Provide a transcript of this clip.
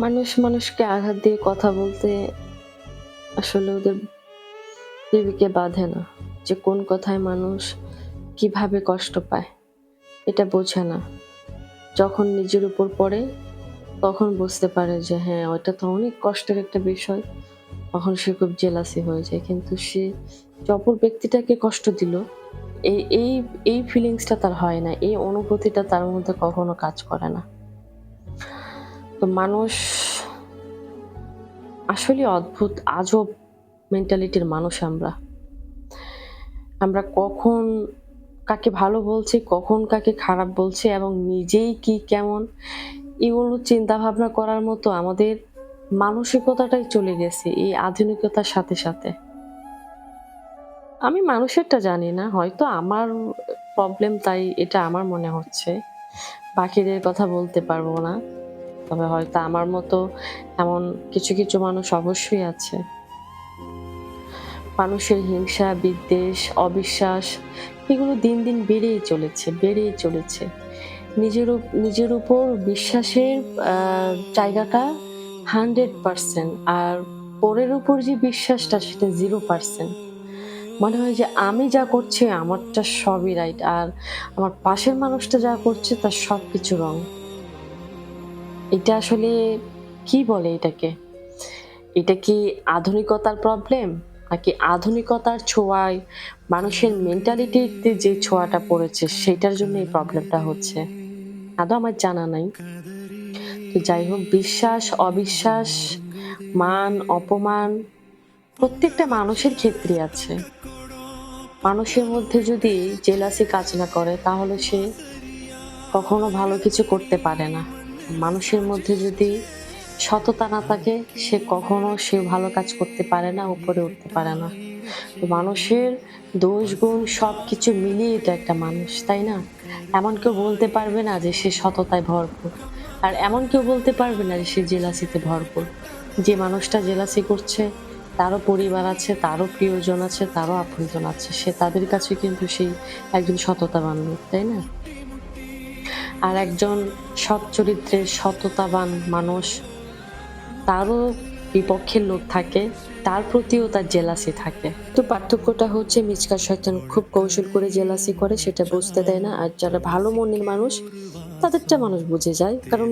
মানুষ মানুষকে আঘাত দিয়ে কথা বলতে আসলে ওদের বিবেকে বাঁধে না। যে কোন কথায় মানুষ কীভাবে কষ্ট পায়, এটা বোঝে না। যখন নিজের উপর পড়ে, তখন বুঝতে পারে যে হ্যাঁ ওটা তো অনেক কষ্টের একটা বিষয়। তখন সে খুব জেলাসি হয়ে যায়। কিন্তু সে যে অপর ব্যক্তিটাকে কষ্ট দিল, এই এই এই ফিলিংসটা তার হয় না। এই অনুভূতিটা তার মধ্যে কখনো কাজ করে না। তো মানুষ আসলে অদ্ভুত, আজব মেন্টালিটির মানুষ আমরা। আমরা কখন কাকে ভালো বলছি, কখন কাকে খারাপ বলছি এবং নিজেই কি কেমন, এগুলো চিন্তা ভাবনা করার মতো আমাদের মানসিকতাটাই চলে গেছে এই আধুনিকতার সাথে সাথে। আমি মানুষেরটা জানি না, হয়তো আমার প্রবলেম তাই এটা আমার মনে হচ্ছে। বাকিদের কথা বলতে পারব না। তবে হয়তো আমার মতো এমন কিছু কিছু মানুষ অবশ্যই আছে। মানুষের হিংসা, বিদ্বেষ, অবিশ্বাস এগুলো দিন দিন বেড়েই চলেছে বেড়েই চলেছে। নিজের নিজের উপর বিশ্বাসের জায়গাটা হান্ড্রেড পার্সেন্ট আর পরের উপর যে বিশ্বাসটা সেটা জিরো পার্সেন্ট। মনে হয় যে আমি যা করছি আমারটা সবই রাইট আর আমার পাশের মানুষটা যা করছে তার সব কিছু রং। এটা আসলে কি বলে এটাকে? এটা কি আধুনিকতার প্রবলেম নাকি আধুনিকতার ছোঁয়ায় মানুষের মেন্টালিটিতে যে ছোঁয়াটা পড়েছে সেটার জন্য এই প্রবলেমটা হচ্ছে? আদৌ আমার জানা নাই। তো যাই হোক, বিশ্বাস, অবিশ্বাস, মান, অপমান প্রত্যেকটা মানুষের ক্ষেত্রে আছে। মানুষের মধ্যে যদি জেলাসি কাজ না করে তাহলে সে কখনো ভালো কিছু করতে পারে না। মানুষের মধ্যে যদি সততা না থাকে, সে কখনো সে ভালো কাজ করতে পারে না, উপরে উঠতে পারে না। মানুষের দোষ, গুণ সব কিছু মিলিয়ে তো একটা মানুষ, তাই না? এমন কেউ বলতে পারবে না যে সে সততায় ভরপুর। আর এমন কেউ বলতে পারবে না যে সে জেলাসিতে ভরপুর। যে মানুষটা জেলাসি করছে, তারও পরিবার আছে, তারও প্রিয়জন আছে, তারও আপনজন আছে, সে তাদের কাছে কিন্তু সেই একজন সততাবান লোক, তাই না? আর একজন সৎ চরিত্রের সততাবান মানুষ, তারও বিপক্ষের লোক থাকে, তার প্রতিও তার জেলাসি থাকে। তো পার্থক্যটা হচ্ছে, মিচকা শয়তান খুব কৌশল করে জেলাসি করে, সেটা বুঝতে দেয় না। আর যারা ভালো মনের মানুষ, তাদেরটা মানুষ বুঝে যায়। কারণ